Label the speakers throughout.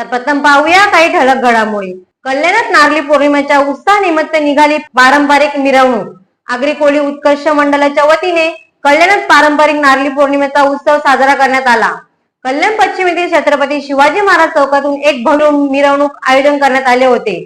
Speaker 1: तर प्रथम पाहूया काही ठळक घडामोडी. कल्याणात नारली पौर्णिमेच्या उत्साहानिमित्त निघाली पारंपरिक मिरवणूक. आगरी कोळी उत्कर्ष मंडळाच्या वतीने कल्याणात पारंपरिक नारली पौर्णिमेचा उत्सव साजरा करण्यात आला. कल्याण पश्चिम येथील छत्रपती शिवाजी महाराज चौकातून एक भव्य मिरवणूक आयोजन करण्यात आले होते.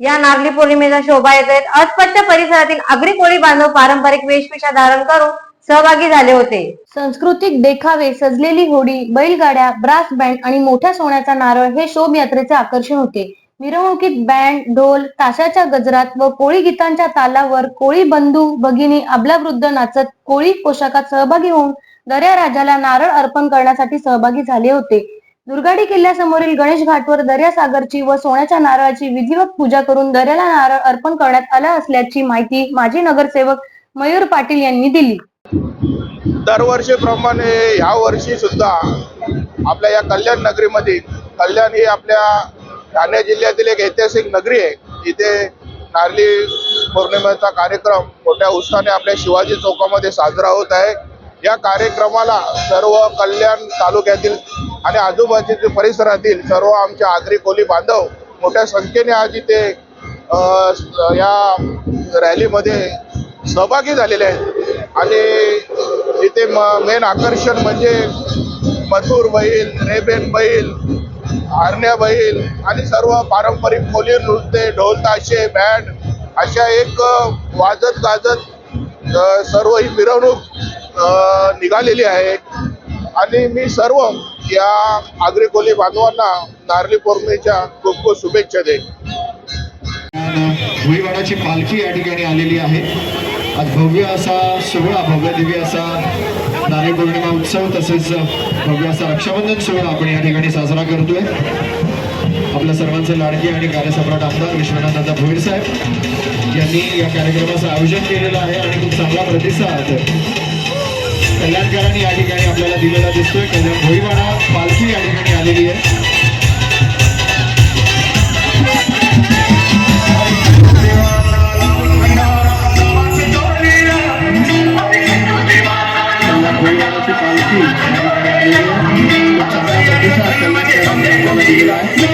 Speaker 1: या नारली पौर्णिमेच्या येत अस्पष्ट परिसरातील आगरी कोळी बांधव पारंपरिक वेशभूषा धारण करून सहभागी झाले होते. सांस्कृतिक देखावे सजलेली होडी बैलगाड्या ब्रास बँड आणि मोठ्या सोन्याचा नारळ हे शोभयात्रेचे आकर्षण होते. मिरवणुकीत बँड ढोल ताशाच्या गजरात व कोळी गीतांच्या तालावर कोळी बंधू भगिनी अबलावृद्ध नाचत कोळी पोशाखात सहभागी होऊन दर्या राजाला नारळ अर्पण करण्यासाठी सहभागी झाले होते. दुर्गाडी किल्ल्यासमोरील गणेश घाटवर दर्यासागरची व सोन्याच्या नारळाची विधिवत पूजा करून दर्याला नारळ अर्पण करण्यात आला असल्याची माहिती माजी नगरसेवक मयूर पाटील यांनी दिली.
Speaker 2: दरवर्षीप्रमाणे ह्या वर्षी सुद्धा आपल्या या कल्याण नगरीमध्ये कल्याण ही आपल्या ठाणे जिल्ह्यातील एक ऐतिहासिक नगरी आहे. इथे नारली पौर्णिमेचा कार्यक्रम मोठ्या उत्साहाने आपल्या शिवाजी चौकामध्ये साजरा होत आहे. या कार्यक्रमाला सर्व कल्याण तालुक्यातील आणि आजूबाजूच्या परिसरातील सर्व आमच्या आगरी कोली बांधव मोठ्या संख्येने आज इथे या रॅलीमध्ये सहभागी झालेले आहेत. आणि इथे मेन आकर्षण म्हणजे मथुर बैल रेबेन बैल आरण्या बैल आणि सर्व पारंपरिक कोली नृत्य ढोल ताशे बँड अशा एक वाजत गाजत सर्व ही मिरवणूक निघालेली आहे. आणि मी सर्व या आगरी कोली बांधवांना नारळी पौर्णिमेच्या खूप खूप शुभेच्छा देईन.
Speaker 3: भुईवाडाची पालखी या ठिकाणी आलेली आहे. आज भव्य असा सोहळा भव्य दिव्य असा नारळी पौर्णिमा उत्सव तसेच भव्य असा रक्षाबंधन सोहळा आपण या ठिकाणी साजरा करतोय. आपल्या सर्वांचे लाडके आणि कार्यसम्राट आमदार विश्वनाथ दादा भोईर साहेब यांनी या कार्यक्रमाचं आयोजन केलेलं आहे आणि खूप चांगला प्रतिसाद कल्याणकरांनी या ठिकाणी आपल्याला दिलेला दिसतोय. कल्याण भोईवाडा पालखी या ठिकाणी आलेली आहे. कल्याणकरांनी आपल्याला